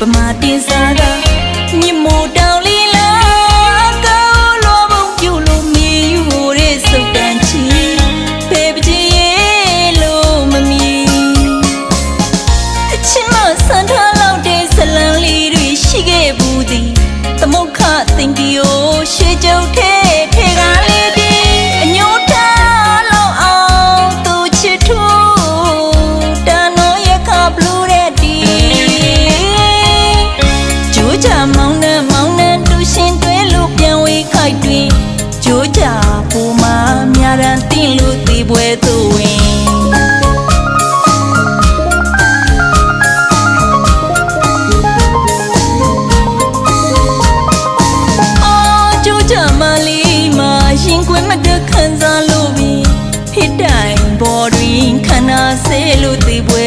ပမာတင်စားကမြင့်မို့တောင်လီလာကောင်းလောဘုံပြုလို့မြေယူတဲ့စုတ်တန်ချီဖေပချီရဲ့လို့မမီအချင်းမဆန်ထားလောက်တဲ့ဇလံလေးတွေရှိခဲ့ဘူးသည်သမုခသင်္ကီယိုရှေးကျုပ်ထဲ မောင်းနဲ့မောင်းနဲ့တူရှင်တွဲလို့ပြန်ဝေးခိုက်တွင်ကြိုးကြပူမာများရန်တင်လို့တီပွဲသူဝင်ခံစားလို့ပြီးဖြစ်တိုင်းပေါ်တွင်ခန္ဓာစေလို့တီပွဲ